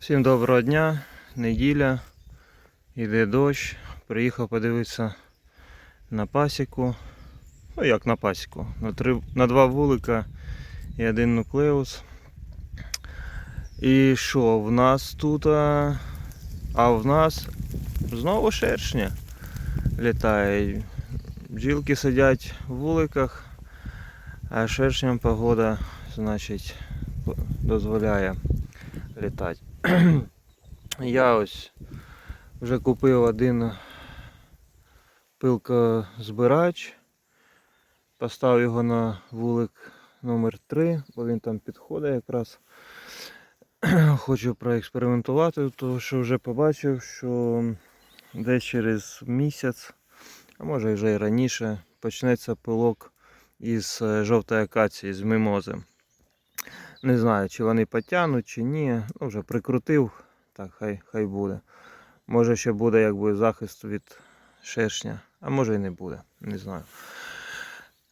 Всім доброго дня, неділя, йде дощ. Приїхав подивитися на пасіку. Ну як на пасіку. На, три, на два вулика і один нуклеус. І що, в нас тут. А, а в нас знову шершня літає. Бджілки сидять в вуликах, а шершням погода, значить, дозволяє літати. Я ось вже купив один пилкозбирач, поставив його на вулик номер 3 бо він там підходить якраз. Хочу проекспериментувати, тому що вже побачив, що десь через місяць, а може вже і раніше, почнеться пилок із е, жовтої акації, з мимози. Не знаю, чи вони потягнуть, чи ні. Ну, вже прикрутив, так, хай, хай буде. Може ще буде якби захист від шершня, а може і не буде, не знаю.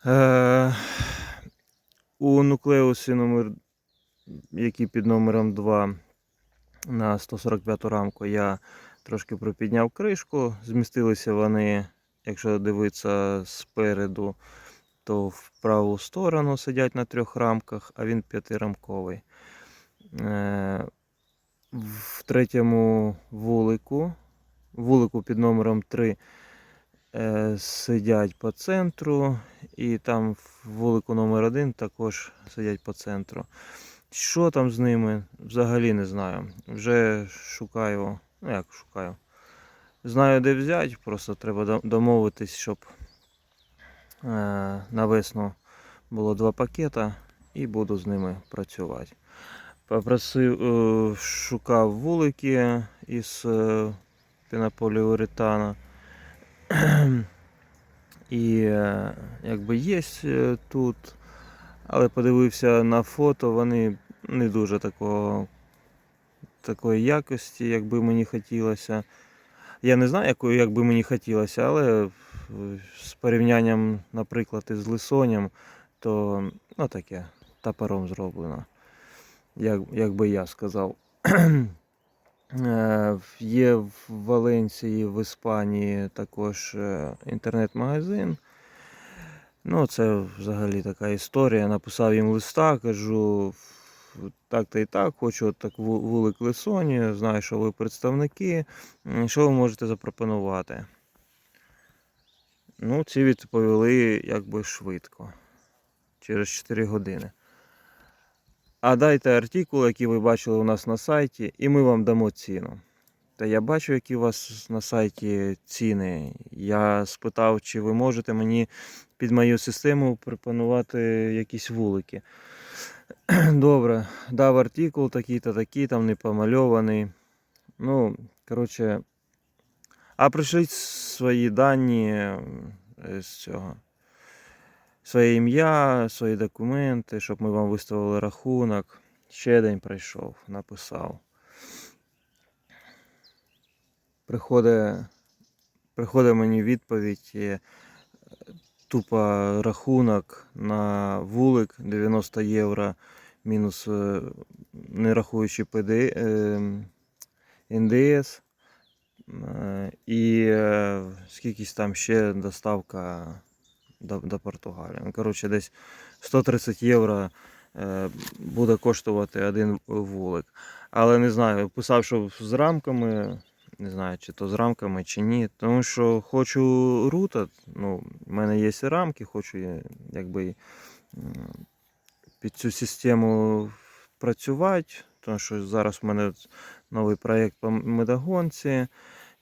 Е, у нуклеусі номер, який під номером 2 на 145 рамку, я трошки припідняв кришку. Змістилися вони, якщо дивитися спереду, то в праву сторону сидять на трьох рамках, а він п'ятирамковий. Е, В третьому вулику, вулику під номером 3 е, сидять по центру, і там в вулику номер 1 також сидять по центру. Що там з ними, взагалі не знаю. Вже шукаю, ну як шукаю. Знаю, де взяти, просто треба домовитись, щоб на весну було два пакета і буду з ними працювати. Попросив, е, шукав вулики із е, пінополіуретану. І е, якби є е, тут, але подивився на фото, вони не дуже такого, такої якості, як би мені хотілося. Я не знаю, якої як би мені хотілося, але е, з порівнянням, наприклад, із лисоням, то ну, таке топором зроблено. Як, як би я сказав. Е, Є в Валенції, в Іспанії також е, інтернет-магазин. Ну, це взагалі така історія. Написав їм листа, кажу, так-то і так, хочу так вулик Лисоні, знаю, що ви представники. Що ви можете запропонувати? Ну, ці відповіли якби швидко. Через 4 години. А дайте артикул, який ви бачили у нас на сайті, і ми вам дамо ціну. Та я бачу, які у вас на сайті ціни. Я спитав, чи ви можете мені під мою систему пропонувати якісь вулики. Добре, дав артикул такий-то такий, там не помальований. Ну, коротше. А пришліть свої дані е, з цього. Своє ім'я, свої документи, щоб ми вам виставили рахунок. Ще день прийшов, написав. Приходить, приходить мені відповідь. е, Тупо рахунок на вулик 90 євро мінус е, не рахуючи ПД, НДС. Е, І е, скількись там ще доставка до, до Португалії. Ну, коротше, десь 130 євро е, буде коштувати один вулик. Але не знаю, писав, що з рамками. Не знаю, чи то з рамками, чи ні. Тому що хочу рута. Ну, в мене є і рамки, хочу якби під цю систему працювати. Тому що зараз в мене новий проєкт по медогонці.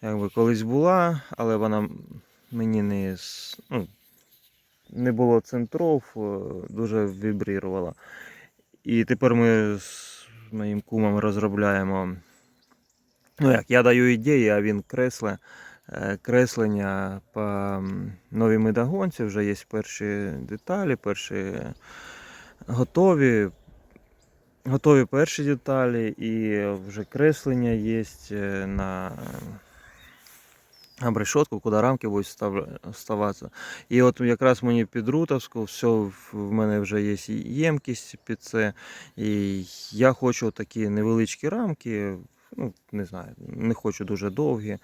Якби колись була, але вона мені не, ну, не було центров, е, дуже вібрірувала. І тепер ми з моїм кумом розробляємо. Ну як, я даю ідеї, а він кресле. е, Креслення по новій медогонці, вже є перші деталі, перші готові. Готові перші деталі і вже креслення є е, на обрешетку, куди рамки будуть став- ставатися. І от якраз мені під рутовську, все в в мене вже є ємкість під це. І я хочу такі невеличкі рамки ну, не знаю, не хочу дуже довгі.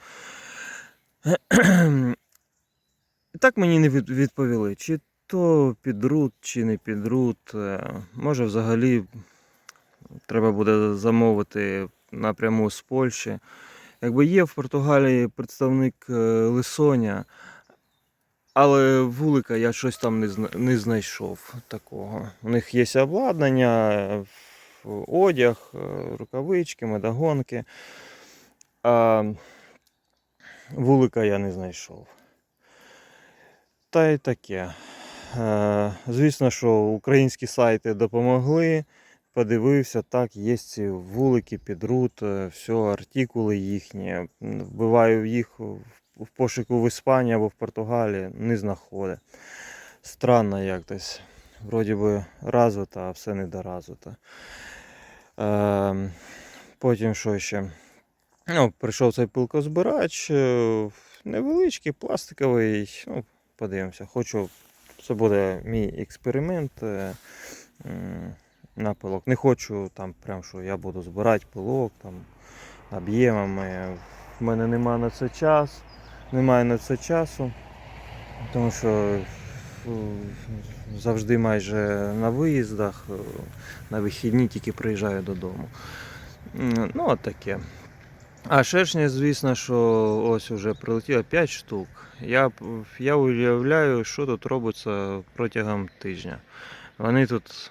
І так мені не відповіли, чи то підрут, чи не підрут. Е, Може, взагалі треба буде замовити напряму з Польщі. Якби є в Португалії представник е, Лисоня, але вулика я щось там не, знайшов такого. У них є обладнання, одяг, е, рукавички, медогонки. А вулика я не знайшов. Та й таке. Е, Звісно, що українські сайти допомогли. Подивився, так, є ці вулики, підрут, е, все, артикули їхні. Вбиваю їх в пошуку в Іспанії або в Португалії, не знаходить. Странно як десь. Вроді би развита, а все недоразвито. Е, потім що ще? Ну, прийшов цей пилкозбирач, е, невеличкий, пластиковий. Ну, подивимося. Хочу. Це буде мій експеримент е, на пилок. Не хочу там прям, що я буду збирати пилок там, об'ємами. В мене немає на це час. Немає на це часу. Тому що завжди майже на виїздах, е, на вихідні тільки приїжджаю додому. Ну, от таке. А шершні, звісно, що ось уже прилетіло 5 штук. Я, я уявляю, що тут робиться протягом тижня. Вони тут,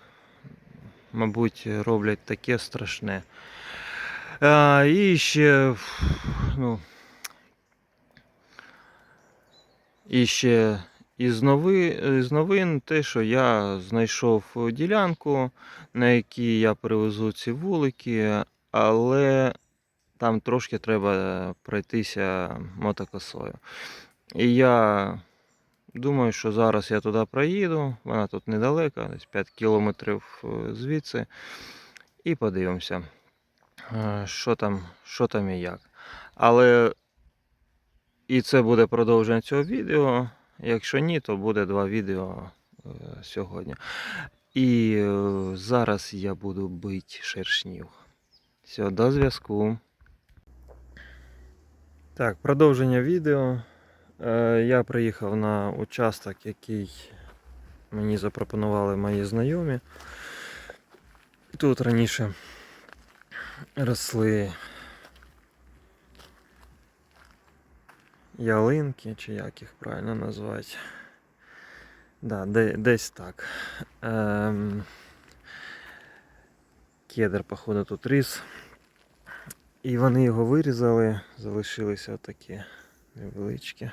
мабуть, роблять таке страшне. А, і ще, ну, і ще із, новин те, що я знайшов ділянку, на якій я перевезу ці вулики, але там трошки треба пройтися мотокосою. І я думаю, що зараз я туди проїду, вона тут недалеко, десь 5 кілометрів е, звідси, і подивимося, е, що там, що там і як. Але і це буде продовження цього відео. Якщо ні, то буде два відео е, сьогодні. І зараз я буду бити шершнів. Все, до зв'язку. Так, продовження відео. Е, Я приїхав на участок, який мені запропонували мої знайомі. Тут раніше росли ялинки, чи як їх правильно назвати. Да, де, десь так. Ем, кедр, походу, тут ріс. І вони його вирізали, залишилися такі невеличкі.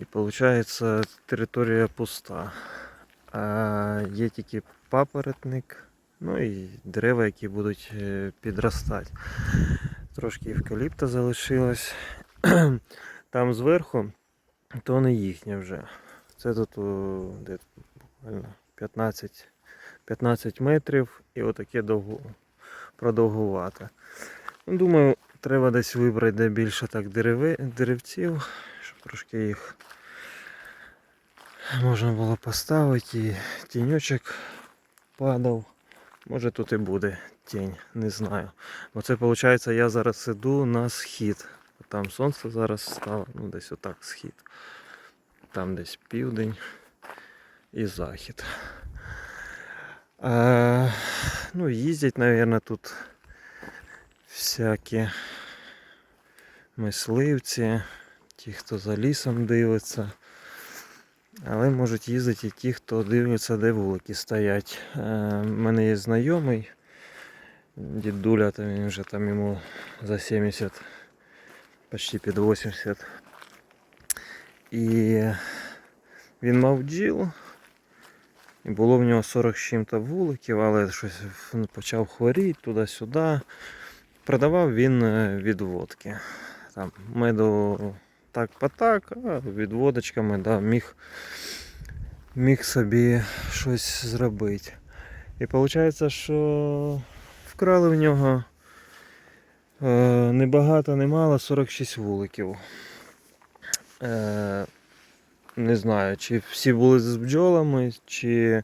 І виходить, територія пуста. А є тільки папоротник, ну і дерева, які будуть е, підростати. Трошки евкаліпта залишилось. Там зверху то не їхнє вже. Це тут де буквально 15, 15 метрів і отаке довго, продовгувате. Ну, Думаю, треба десь вибрати, де більше так деревців, трошки їх можна було поставити і тіньочок падав. Може тут і буде тінь, не знаю. Бо це виходить, я зараз іду на схід. Там сонце зараз стало, ну десь отак схід. Там десь південь і захід. А, ну, їздять, мабуть, тут всякі мисливці, ті, хто за лісом дивиться. Але можуть їздити і ті, хто дивиться, де вулики стоять. Е, У мене є знайомий, дідуля, там він вже там йому за 70, почти під 80. І він мав бджіл. І було в нього 40 з чим-то вуликів, але щось почав хворіти туди-сюди. Продавав він е, відводки. Там меду так по так, а відводочками да, міг, міг собі щось зробити. І виходить, що вкрали в нього е, небагато, немало 46 вуликів. Е, не знаю, чи всі були з бджолами, чи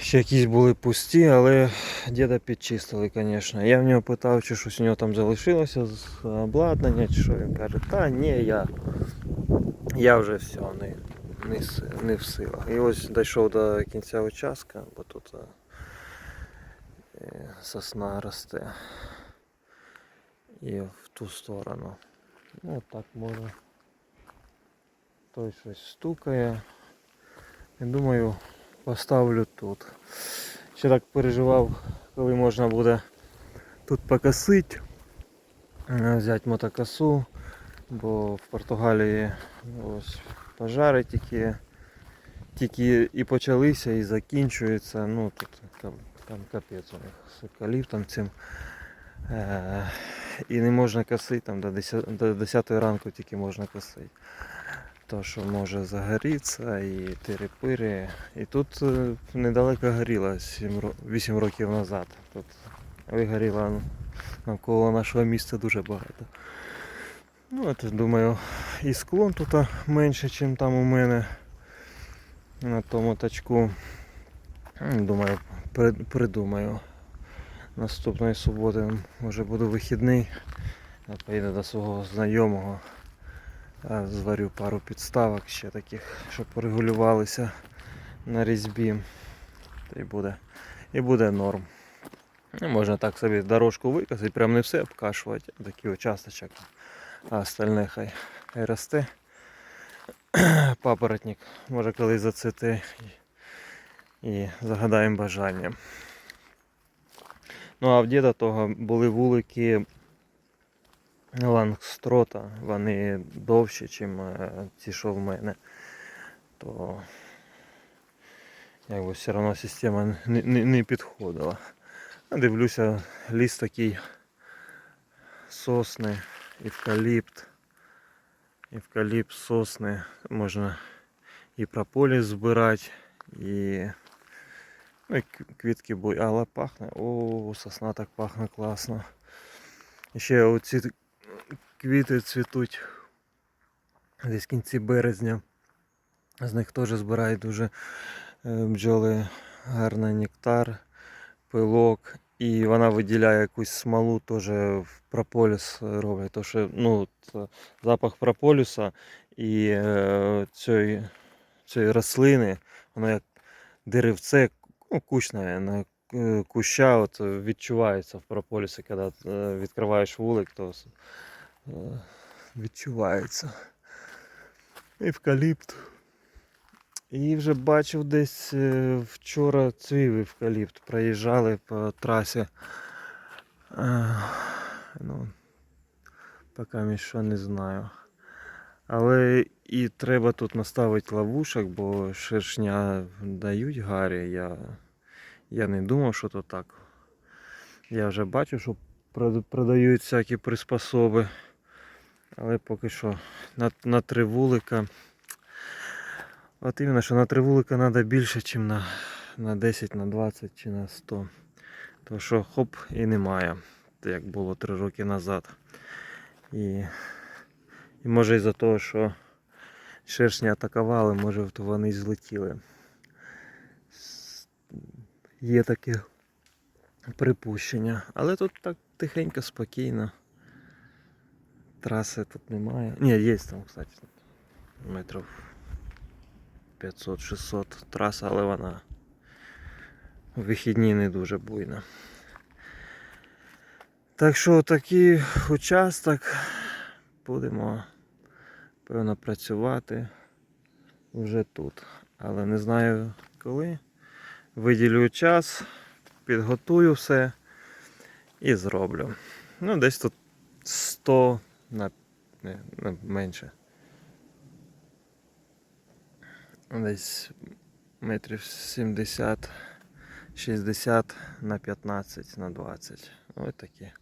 Ще якісь були пусті, але діда підчистили, звісно. Я в нього питав, чи щось у нього там залишилося з обладнання, чи що. Він каже, та ні, я, я вже все, не, не, не в силах. І ось дійшов до кінця участка, бо тут е, сосна росте. І в ту сторону. Ну так може. Той щось стукає. Я думаю, поставлю тут. Ще так переживав, коли можна буде тут покосити, е, взяти мотокосу, бо в Португалії ось пожари тільки, тільки і почалися, і закінчуються. Ну тут там, там капець у них з евкаліптом цим. Е, і не можна косити, там до 10, до 10 ранку тільки можна косити. То, що може загорітися і тири-пири. І тут е, недалеко горіло 8 років назад. Тут вигоріло навколо нашого міста дуже багато. Ну, от, думаю, і склон тут менше, ніж там у мене на тому тачку. Думаю, при- придумаю. Наступної суботи може буду вихідний. Я поїду до свого знайомого. Зварю пару підставок ще таких, щоб порегулювалися на різьбі. Та буде, і буде норм. Ну, Можна так собі дорожку викосити, прям не все обкашувати, а такий участочок. А остальне хай, росте. Папоротник може колись зацвіте і, і загадаємо бажання. Ну а в діда того були вулики лангстрота, вони довші, ніж ті, що в мене. То якби все одно система не, не, не підходила. Дивлюся, ліс такий сосни, евкаліпт. Евкаліпт, сосни. Можна і прополіс збирати, і Ну квітки буй, але пахне. О, сосна так пахне класно. Ще оці квіти цвітуть десь в кінці березня. З них теж збирають дуже е, бджоли гарний нектар, пилок. І вона виділяє якусь смолу, теж в прополіс роблять. То, що, ну, запах прополіса і е, цієї, цієї рослини, воно як деревце, ну, кущ, наверное, е, куща от е, відчувається в прополісі, коли е, відкриваєш вулик, то е, відчувається. Евкаліпт. І вже бачив десь е, вчора цвів евкаліпт. Проїжджали по трасі. Е, Ну, поки що не знаю. Але і треба тут наставити ловушок, бо шершня дають гарі. Я, я не думав, що то так. Я вже бачу, що продають всякі приспособи. Але поки що на, на три вулика. От іменно, що на три вулика треба більше, ніж на, на 10, на 20 чи на 100. То що хоп і немає, як було три роки назад. І, і може із-за того, що шершні атакували, може то вони злетіли. Є таке припущення. Але тут так тихенько, спокійно. Траси тут немає. Ні, є там, кстати, метрів 500-600 траса, але вона в вихідні не дуже буйна. Так що такий участок будемо певно працювати вже тут. Але не знаю коли. Виділю час, підготую все і зроблю. Ну, десь тут 100 на, не, на менше. Десь метрів 70, 60 на 15 на 20. Ось такі.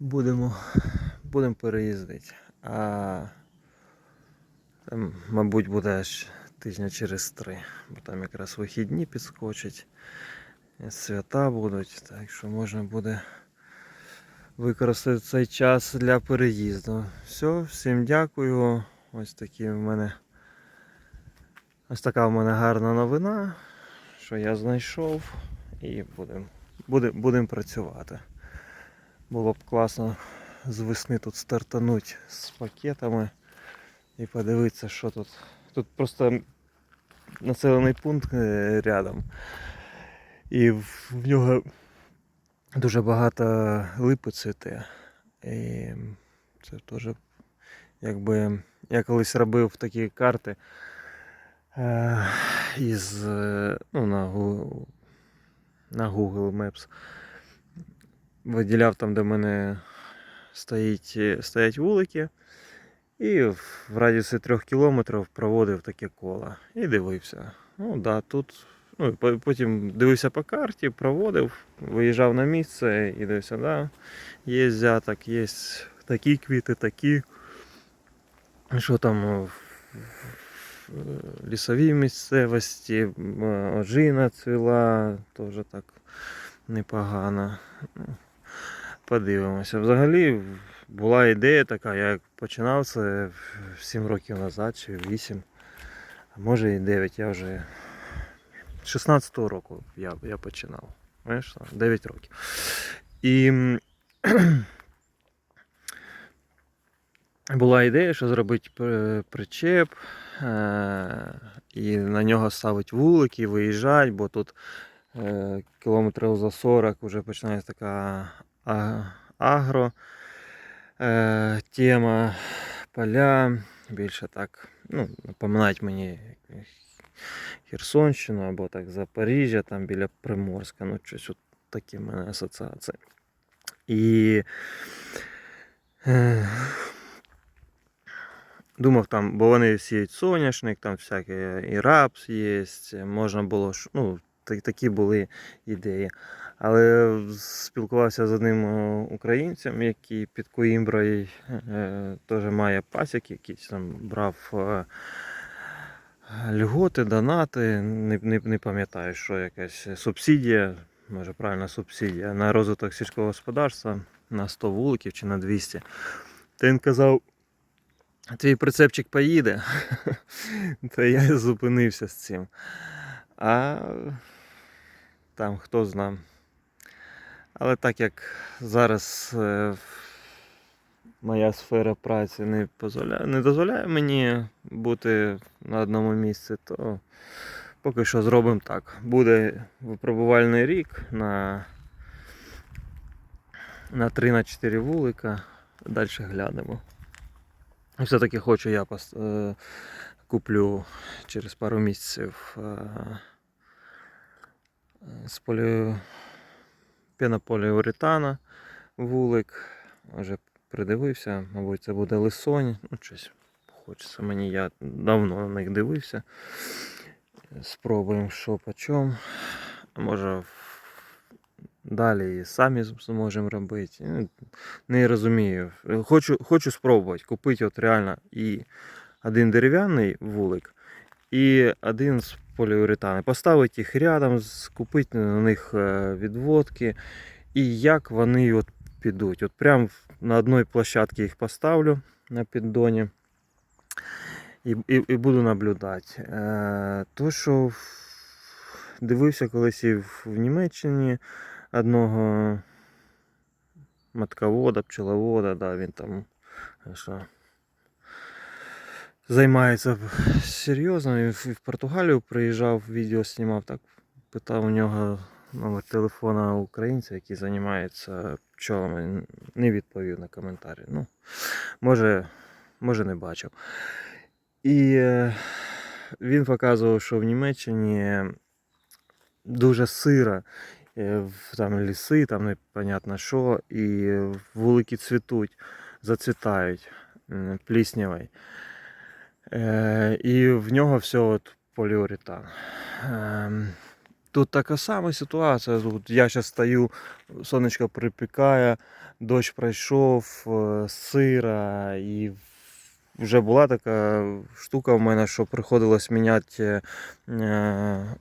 Будемо, будемо переїздити. А там, мабуть, буде аж тижня через три, бо там якраз вихідні підскочать, свята будуть, так що можна буде використати цей час для переїзду. Все, всім дякую. Ось такі в мене. Ось така в мене гарна новина, що я знайшов, і будемо будем, будем працювати. Було б класно з весни тут стартануть з пакетами і подивитися, що тут. Тут просто населений пункт е, рядом. І в нього дуже багато липи цвіте. І це теж якби я колись робив такі карти е, із ну, на, на Google Maps. Виділяв там, де в мене стоїть, стоять вулики. І в в радіусі трьох кілометрів проводив таке коло. І дивився. Ну да, тут. Ну, потім дивився по карті, проводив, виїжджав на місце і дивився, да, є взяток, є такі квіти, такі. Що там е, в лісовій місцевості, ожина цвіла, теж так непогано. Ну, Подивимося. Взагалі була ідея така, я починав це 7 років назад чи 8, а може і 9, я вже 16-го року я, я починав. Знаєш, 9 років. І була ідея, що зробити причеп е- і на нього ставити вулики, виїжджати, бо тут е- кілометрів за 40 вже починається така агро е- тема, поля, більше так, ну, напоминають мені Херсонщину або так Запоріжжя, там біля Приморська, ну щось от такі в мене асоціації. І е, думав там, бо вони сіють соняшник, там всяке і рапс є, можна було, ну, такі були ідеї. Але спілкувався з одним е, українцем, який під Коімброю е, теж має пасік, якийсь там брав льготи, донати, не, не, не пам'ятаю, що якась субсидія, може правильно субсидія на розвиток сільського господарства на 100 вуликів чи на 200. То він казав, твій прицепчик поїде. Та я зупинився з цим. А там хто зна. Але так як зараз е, моя сфера праці не дозволяє, не дозволяє мені бути на одному місці, то поки що зробимо так. Буде випробувальний рік на, на 3-4 вулика. Далі глянемо. Все-таки хочу я пос... е, куплю через пару місяців е, е, з полі... пенополіуретана вулик. Вже придивився, мабуть, це буде лисонь. Ну, щось хочеться мені, я давно на них дивився. Спробуємо, що по чому. Може далі самі зможемо робити. Ну, Не розумію. Хочу, хочу спробувати купити от реально і один дерев'яний вулик, і один з поліуретану. Поставити їх рядом, купити на них е, відводки. І як вони от підуть. От прям на одній площадці їх поставлю на піддоні. І, і, і буду наблюдати. Е, то, що дивився колись і в, Німеччині одного матковода, пчеловода, да, він там е, що, займається серйозно. В, в Португалію приїжджав, відео знімав, так питав у нього номер телефона українця, який займається пчолами. Не відповів на коментарі. Ну, може, може не бачив. І е, він показував, що в Німеччині дуже сира, е, там ліси, там непонятно що, і вулики цвітуть, зацвітають пліснявий. Е, і в нього все от поліуретан. Тут така сама ситуація. Тут я зараз стою, сонечко припікає, дощ пройшов, е, сира, і вже була така штука в мене, що приходилось міняти е,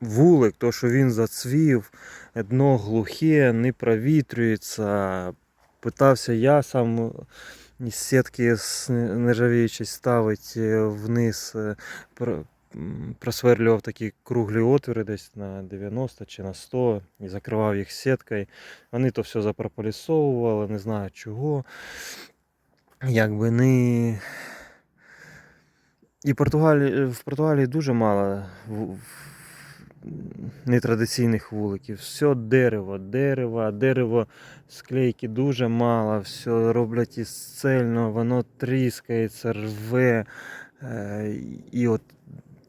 вулик, то що він зацвів, дно глухе, не провітрюється. Питався я сам сітки з нержавіючої ставити вниз. Просверлював такі круглі отвори десь на 90 чи на 100 і закривав їх сіткою. Вони то все запрополісовували, не знаю чого. Якби не. І Португалі... в Португалії дуже мало нетрадиційних вуликів. Все дерево, дерево, дерево, склейки дуже мало, все роблять із цельно, воно тріскається, рве. Е, і от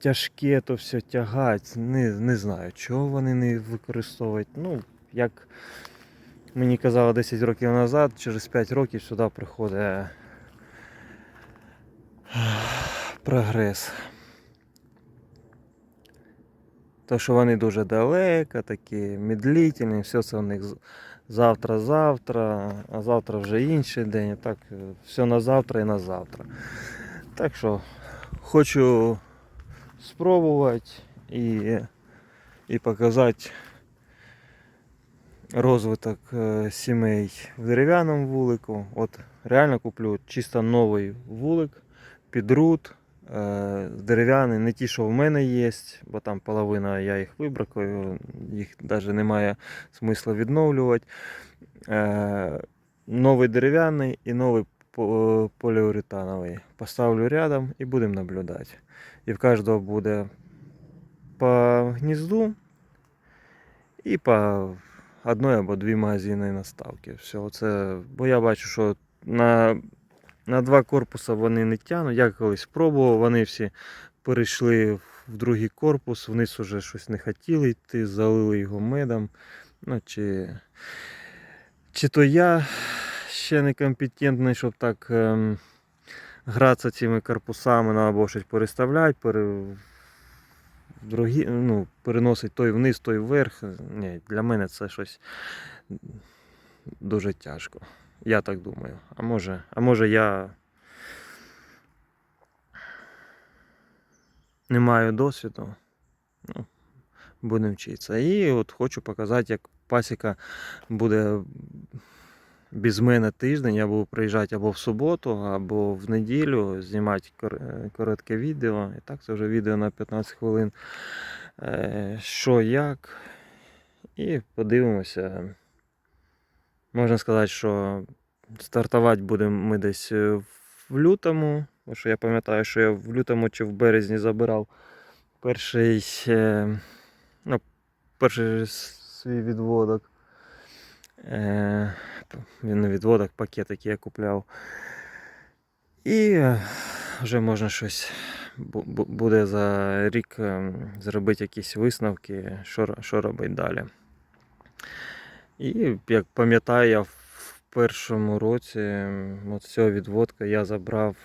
тяжке то все тягать. Не, не знаю, чого вони не використовують. Ну, як мені казали 10 років назад, через 5 років сюди приходить е, прогрес. То, що вони дуже далеко, такі медлительні, все це у них завтра-завтра, а завтра вже інший день. Так, е, все на завтра і на завтра. Так що хочу спробувати і, і показати розвиток е, сімей в дерев'яному вулику. От реально куплю чисто новий вулик під рут. е, Дерев'яний, не ті, що в мене є, бо там половина я їх вибракую, їх навіть немає смисла відновлювати. Е, Новий дерев'яний і новий поліуретановий. Поставлю рядом і будемо наблюдати. І в кожного буде по гнізду і по одної або дві магазинні наставки. Все, це, бо я бачу, що на, на два корпуси вони не тягнуть. Я колись пробував, вони всі перейшли в другий корпус, вниз уже щось не хотіли йти, залили його медом. Ну, чи, чи то я ще некомпетентний, щоб так ем, гратися цими корпусами, ну, або щось переставляти, пере, другі, ну, переносить той вниз, той вверх. Ні, для мене це щось дуже тяжко. Я так думаю. А може, а може я не маю досвіду. Ну, будемо вчитися. І от хочу показати, як пасіка буде без мене тиждень. Я буду приїжджати або в суботу, або в неділю, знімати е, коротке відео. І так це вже відео на 15 хвилин. Е, Що як. І подивимося. Можна сказати, що стартувати будемо ми десь е, в лютому. Бо що я пам'ятаю, що я в лютому чи в березні забирав перший, ну, перший свій відводок. Е, Він відводок, пакет, який я купляв. І е, вже можна щось бу- бу- буде за рік е, зробити якісь висновки, що, що робити далі. І як пам'ятаю, я в першому році цього відводка я забрав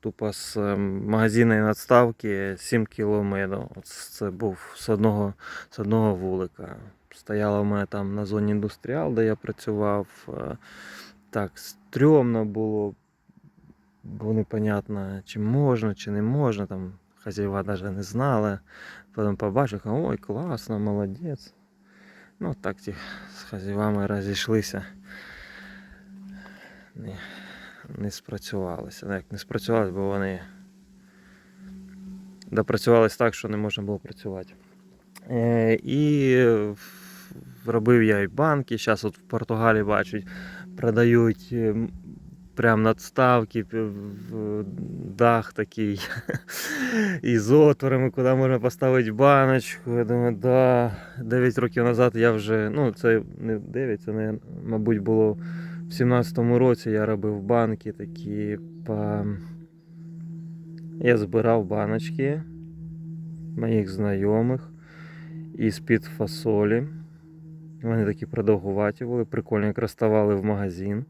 тупо з магазинної надставки 7 кг це був з одного, з одного вулика. Стояла в мене там на зоні індустріал, де я працював. е, Так, стрьомно було, бо непонятно, чи можна, чи не можна. Там хазяїва навіть не знали. Потім побачив, ой, класно, молодець. Ну, так ті з хазяївами розійшлися. Не, не спрацювалися. Ну, як не спрацювалися, бо вони допрацювались так, що не можна було працювати. Е, і робив я і банки. Зараз от в Португалії бачать, продають е, прям надставки, дах такий із отворами, куди можна поставити баночку. Я думаю, да. 9 років назад я вже, ну це не 9, це, не, мабуть, було в 17-му році я робив банки такі по. Я збирав баночки моїх знайомих із-під фасолі. Вони такі продовгуваті були, прикольно, якраз ставали в магазин.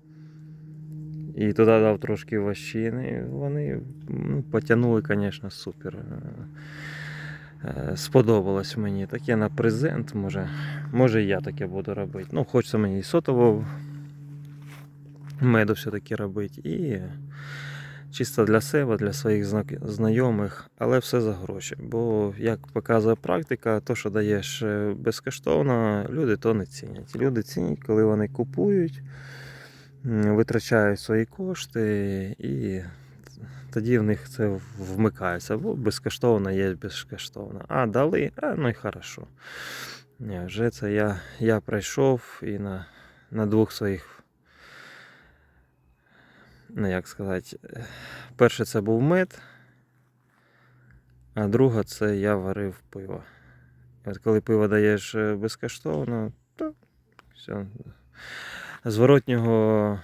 І туди дав трошки ващини. Вони ну, потягнули, звісно, супер. Е, е, Сподобалось мені. Таке на презент, може, може я таке буду робити. Ну, хочеться мені і сотового меду все-таки робити. І чисто для себе, для своїх знайомих, але все за гроші. Бо, як показує практика, то, що даєш е, безкоштовно, люди то не цінять. Люди цінять, коли вони купують, витрачають свої кошти і тоді в них це вмикається. Бо безкоштовно є безкоштовно. А дали, а ну і хорошо. Ні, вже це я, я пройшов і на, на двох своїх. Ну, як сказати, перше це був мед, а друга це я варив пиво. От коли пиво даєш е, безкоштовно, то все. Зворотнього.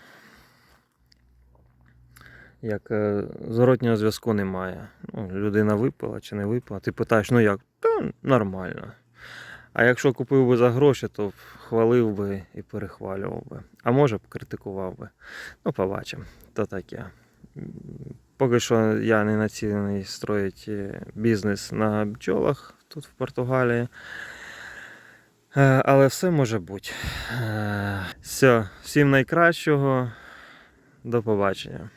Як е, зворотнього зв'язку немає. Ну, людина випила чи не випила, ти питаєш, ну як? Та нормально. А якщо купив би за гроші, то хвалив би і перехвалював би. А може б критикував би. Ну, побачимо. То таке. Поки що я не націлений строїти бізнес на бджолах тут в Португалії. Е, Але все може бути. Е, Все, всім найкращого. До побачення.